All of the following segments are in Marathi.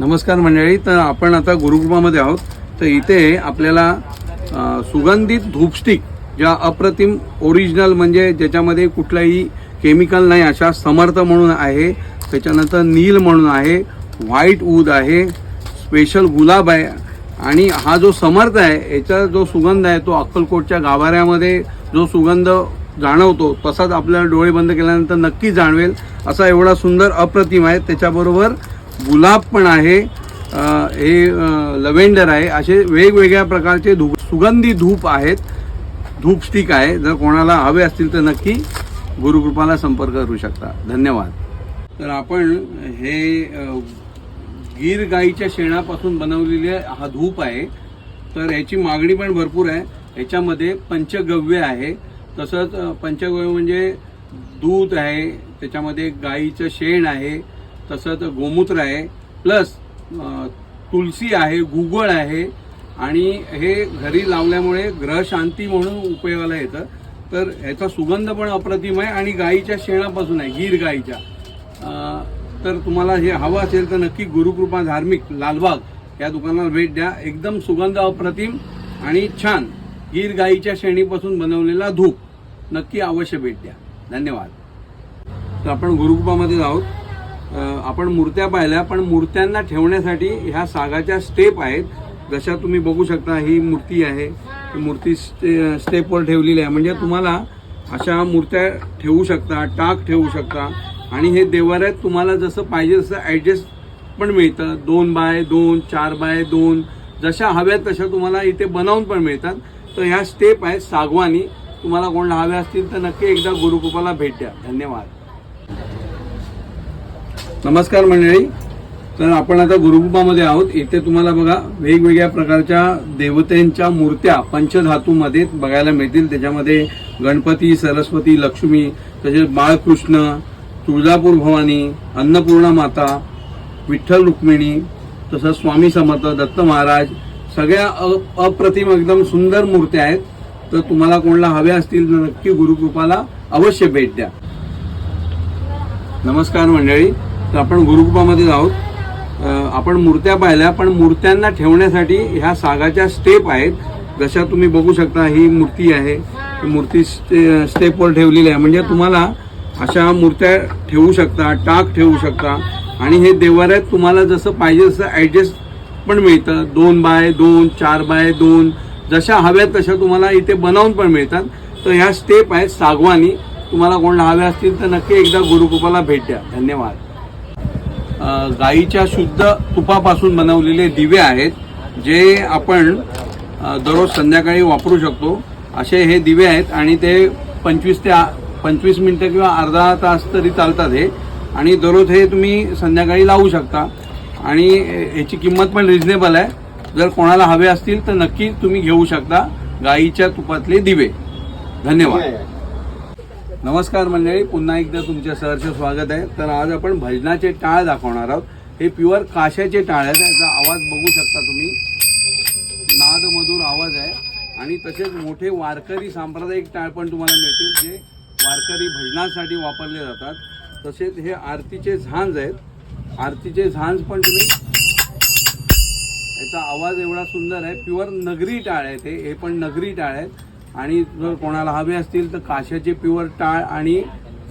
नमस्कार मंडळी तर आपण आता गुरुकृपामध्ये आहोत. तर इथे आपल्याला सुगंधित धूपस्टिक ज्या अप्रतिम ओरिजिनल म्हणजे ज्याच्यामध्ये कुठलाही केमिकल नाही अशा समर्थ म्हणून आहे. त्याच्यानंतर नील म्हणून आहे व्हाईट ऊद आहे स्पेशल गुलाब आहे. आणि हा जो समर्थ आहे याचा जो सुगंध आहे तो अक्कलकोटच्या गाभाऱ्यामध्ये जो सुगंध जाणवतो तसाच आपल्याला डोळे बंद केल्यानंतर नक्की जाणवेल. असा एवढा सुंदर अप्रतिम आहे. त्याच्याबरोबर गुलाब पण आहे हे लव्हेंडर आहे. असे वेगवेगळ्या प्रकारचे धूप सुगंधी धूप आहेत. धूप स्टिक आहे. जर कोणाला हवे असतील तर नक्की गुरुकृपाला संपर्क करू शकता. धन्यवाद. तर आपण हे गीर गाईच्या शेणापासून बनवलेले हा धूप आहे. तर याची मागणी पण भरपूर आहे. याच्यामध्ये पंचगव्य आहे. तसंच पंचगव्य म्हणजे दूध आहे. त्याच्यामध्ये गाईचं शेण आहे. तसंच गोमूत्र आहे. प्लस तुलसी आहे गुगळ आहे. आणि हे घरी लावल्यामुळे ग्रहशांती म्हणून उपयोगाला येतं. तर ह्याचा सुगंध पण अप्रतिम आहे आणि गाईच्या शेणापासून आहे गीर गाईच्या. तर तुम्हाला हे हवं असेल तर नक्की गुरुकृपा धार्मिक लालबाग या दुकानाला भेट द्या. एकदम सुगंध अप्रतिम आणि छान गीर गाईच्या शेणीपासून बनवलेला धूप. नक्की अवश्य भेट द्या. धन्यवाद. तर आपण गुरुकृपामध्ये आहोत. आपण मूर्त्या पाहिल्या पण मूर्त्यांना ठेवण्यासाठी ह्या सागाच्या स्टेप आहेत. जशा तुम्ही बघू शकता ही मूर्ती आहे. मूर्ती स्टे स्टेपवर ठेवलेली आहे. म्हणजे तुम्हाला अशा मूर्त्या ठेवू शकता टाक ठेवू शकता. आणि हे देवाऱ्यात तुम्हाला जसं पाहिजे तसं ॲडजस्ट पण मिळतं. दोन बाय दोन चार बाय दोन जशा हव्यात तशा तुम्हाला इथे बनवून पण मिळतात. तर ह्या स्टेप आहेत सागवानी. तुम्हाला कोण हव्या असतील तर नक्की एकदा गुरुकृपाला भेट द्या. धन्यवाद. नमस्कार मंडळी. तर आपण आता गुरुकुपामध्ये आहोत. इथे तुम्हाला बघा वेगवेगळ्या प्रकारच्या देवतेंच्या मूर्त्या पंचधातूमध्ये बघायला मिळतील. त्याच्यामध्ये गणपती सरस्वती लक्ष्मी तसेच बाळकृष्ण तुळजापूर भवानी अन्नपूर्णा माता विठ्ठल रुक्मिणी तसंच स्वामी समर्थ दत्त महाराज सगळ्या अप्रतिम एकदम सुंदर मूर्त्या आहेत. तर तुम्हाला कोणाला हव्या असतील तर नक्की गुरुकृपाला अवश्य भेट द्या. नमस्कार मंडळी. तर आपण गुरुकुपामध्ये आहोत आपण मूर्त्या पाहिल्या पण मूर्त्यांना ठेवण्यासाठी ह्या सागाच्या स्टेप आहेत. जशा तुम्ही बघू शकता ही मूर्ती आहे. ही मूर्ती स्टे स्टेपवर ठेवलेली आहे. म्हणजे तुम्हाला अशा मूर्त्या ठेवू शकता टाक ठेवू शकता. आणि हे देवाऱ्यात तुम्हाला जसं पाहिजे तसं ॲडजस्ट पण मिळतं. दोन बाय दोन चार बाय दोन जशा हव्यात तशा तुम्हाला इथे बनवून पण मिळतात. तर ह्या स्टेप आहेत सागवानी. तुम्हाला कोण हव्या असतील तर नक्की एकदा गुरुकृपाला भेट द्या. धन्यवाद. गाईच्या शुद्ध तुपापासून बनवलेले दिवे आहेत जे आपण दररोज संध्याकाळी वापरू शकतो. असे हे दिवे आहेत आणि ते पंचवीस ते पंचवीस मिनटं किंवा अर्धा तास तरी चालतात हे. आणि दररोज हे तुम्ही संध्याकाळी लावू शकता. आणि याची किंमत पण रिझनेबल आहे. जर कोणाला हवे असतील तर नक्की तुम्ही घेऊ शकता गाईच्या तुपातले दिवे. धन्यवाद. नमस्कार मंडळी पुन्हा एकदा तुमच्या सहर्ष स्वागत आहे. तर आज आपण भजनाचे टाळ दाखवणार आहोत. हे प्युअर काशाचे टाळ आहेत. याचा आवाज बघू शकता तुम्ही. नादमधूर आवाज आहे. आणि तसेच मोठे वारकरी सांप्रदायिक टाळ पण तुम्हाला मिळतील जे वारकरी भजनासाठी वापरले जातात. तसेच हे आरतीचे झांज आहेत. आरतीचे झांज पण तुम्ही याचा आवाज एवढा सुंदर आहे. प्युअर नगरी टाळ आहे ते. हे पण नगरी टाळ आहेत. आणि जर कोणाला हवे असतील तर काशाचे प्युअर टाळ आणि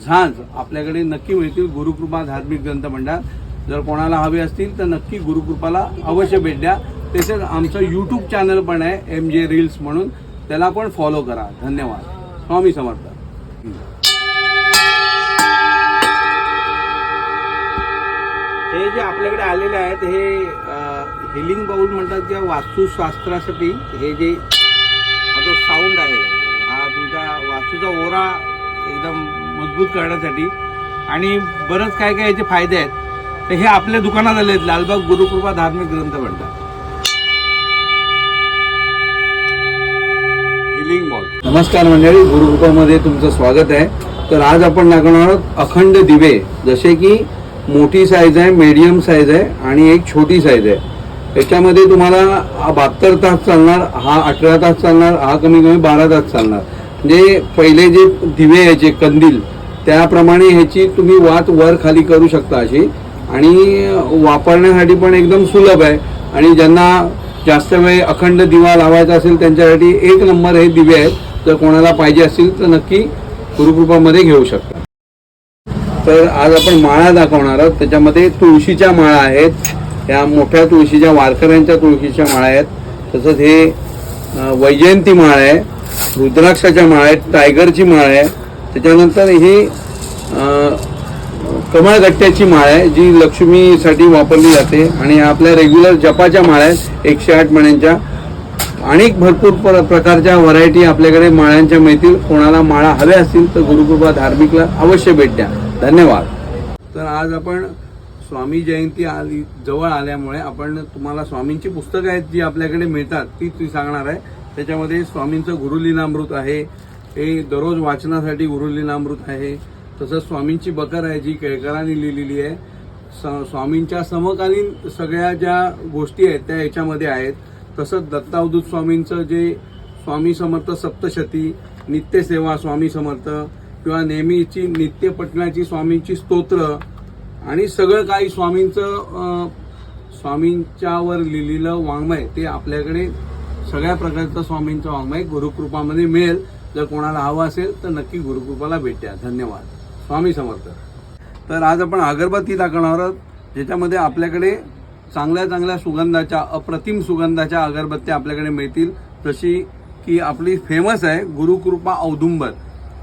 झांज आपल्याकडे नक्की मिळतील. गुरुकृपा धार्मिक ग्रंथ मंडळात जर कोणाला हवे असतील तर नक्की गुरुकृपाला अवश्य भेट द्या. तसेच आमचं यूट्यूब चॅनल पण आहे एम जे रील्स म्हणून. त्याला पण फॉलो करा. धन्यवाद. स्वामी समर्थ. हे जे आपल्याकडे आलेले आहेत हे हिलिंग बाउल म्हणतात किंवा वास्तुशास्त्रासाठी हे जे हा जो साऊंड आहे हा तुमचा वास्तूचा ओरा एकदम मजबूत करण्यासाठी. आणि बरंच काय काय याचे फायदे आहेत. तर हे आपल्या दुकानात आले आहेत लालबाग गुरुकृपा धार्मिक ग्रंथ म्हणतात. हिलिंग बॉल नमस्कार मंडळी गुरुकृपामध्ये तुमचं स्वागत आहे. तर आज आपण दाखवणार आहोत अखंड दिवे. जसे की मोठी साईज आहे मीडियम साईज आहे आणि एक छोटी साईज आहे. त्याच्यामध्ये तुम्हाला बहात्तर तास चालणार हा अठरा तास चालणार हा कमी कमी बारा तास चालणार. म्हणजे पहिले जे दिवे यायचे कंदील त्याप्रमाणे ह्याची तुम्ही वात वर खाली करू शकता अशी. आणि वापरण्यासाठी पण एकदम सुलभ आहे. आणि ज्यांना जास्त वेळ अखंड दिवा लावायचा असेल त्यांच्यासाठी एक नंबर हे दिवे आहेत. जर कोणाला पाहिजे असतील तर नक्की गुरुकृपामध्ये घेऊ शकता. तर आज आपण माळा दाखवणार आहोत. त्याच्यामध्ये तुळशीच्या माळा आहेत. ह्या मोठ्या तुळशीच्या वारकऱ्यांच्या तुळशीच्या माळा आहेत. तसंच हे वैजयंती माळ आहे रुद्राक्षाच्या माळ आहेत टायगरची माळ आहे. त्याच्यानंतर ही कमळगट्ट्याची माळ आहे जी लक्ष्मीसाठी वापरली जाते. आणि आपल्या रेग्युलर जपाच्या माळ्या आहेत एकशे आठ मण्यांच्या. अनेक भरपूर प्र- प्रकारच्या व्हरायटी आपल्याकडे माळ्यांच्या मिळतील. कोणाला माळा हव्या असतील तर गुरुकृपा धार्मिकला अवश्य भेट द्या. धन्यवाद. तर आज आपण स्वामी जयंती आली जवळ आल्यामुळे आपण तुम्हाला स्वामींची पुस्तकं आहेत जी आपल्याकडे मिळतात ती ती सांगणार आहे. त्याच्यामध्ये स्वामींचं गुरुलीलामृत आहे हे दररोज वाचनासाठी गुरुलीलामृत आहे. तसंच स्वामींची बकर आहे जी केळकरांनी लिहिलेली आहे. स- स्वामींच्या समकालीन सगळ्या ज्या गोष्टी आहेत त्या याच्यामध्ये आहेत. तसंच दत्तावधूत स्वामींचं जे स्वामी समर्थ सप्तशती नित्यसेवा स्वामी समर्थ किंवा नेहमीची नित्यपटनाची स्वामींची स्तोत्र आणि सगळं काही स्वामींचं स्वामींच्यावर लिहिलेलं वाङ्मय ते आपल्याकडे सगळ्या प्रकारचं स्वामींचं वाङ्मय गुरुकृपामध्ये मिळेल. जर कोणाला हवं असेल तर नक्की गुरुकृपाला भेट द्या. धन्यवाद. स्वामी समर्थ. तर आज आपण अगरबत्ती दाखवणार आहोत ज्याच्यामध्ये आपल्याकडे चांगल्या चांगल्या सुगंधाच्या अप्रतिम सुगंधाच्या अगरबत्त्या आपल्याकडे मिळतील. जशी की आपली फेमस आहे गुरुकृपा औदुंबर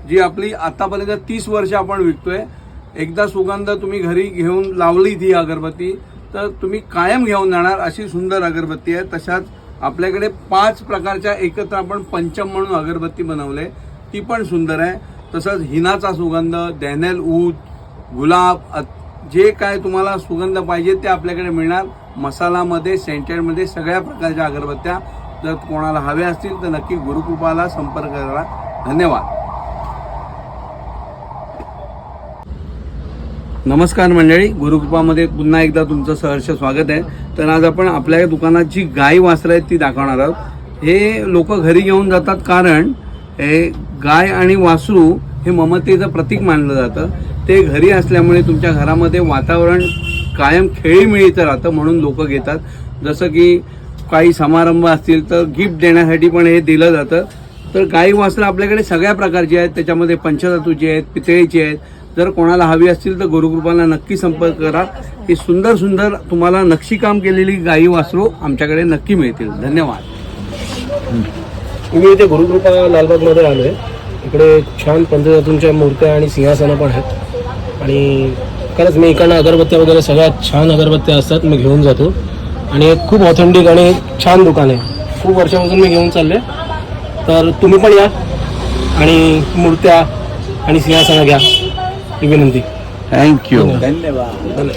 जी आपली आतापर्यंत तीस वर्ष आपण विकतोय. एकदा सुगंध तुम्ही घरी घेऊन लावली ती अगरबत्ती तर तुम्ही कायम घेऊन जाणार अशी सुंदर अगरबत्ती आहे. तशाच आपल्याकडे पाच प्रकारच्या एकत्र आपण पंचम म्हणून अगरबत्ती बनवले. ती पण सुंदर आहे. तसंच हिनाचा सुगंध दॅनेल ऊद गुलाब जे काय तुम्हाला सुगंध पाहिजे ते आपल्याकडे मिळणार. मसालामध्ये सेंटेडमध्ये सगळ्या प्रकारच्या अगरबत्त्या. जर कोणाला हव्या असतील तर नक्की गुरुकृपाला संपर्क करा. धन्यवाद. नमस्कार मंडळी गुरुकृपामध्ये पुन्हा एकदा तुमचं सहर्ष स्वागत आहे. तर आज आपण आपल्या दुकानात जी गाय वासरं आहेत ती दाखवणार आहोत. हे लोक घरी घेऊन जातात कारण हे गाय आणि वासरू हे ममतेचं प्रतीक मानलं जातं. ते घरी असल्यामुळे तुमच्या घरामध्ये वातावरण कायम खेळीमिळीचं राहतं म्हणून लोक घेतात. जसं की काही समारंभ असतील तर गिफ्ट देण्यासाठी पण हे दिलं जातं. तर गाई वासरं आपल्याकडे सगळ्या प्रकारची आहेत. त्याच्यामध्ये पंचधातूची आहेत पितळेची आहेत. जर कोणाला हवी असतील तर गुरुकृपाला नक्की संपर्क करा. ही सुंदर सुंदर तुम्हाला नक्षीकाम केलेली गाई वासरू आमच्याकडे नक्की मिळतील. धन्यवाद. मी इथे गुरुकृपा लालबागमध्ये आलो आहे इकडे छान पंचधातूंच्या मूर्त्या आणि सिंहासनं पण आहेत. आणि खरंच मी इकडनं अगरबत्त्या वगैरे सगळ्यात छान अगरबत्त्या असतात मी घेऊन जातो. आणि एक खूप ऑथेंटिक आणि छान दुकान आहे. खूप वर्षापासून मी घेऊन चालले तर तुम्ही पण या आणि मूर्त्या आणि सिंहासनं घ्या. विनंती थँक्यू धन्यवाद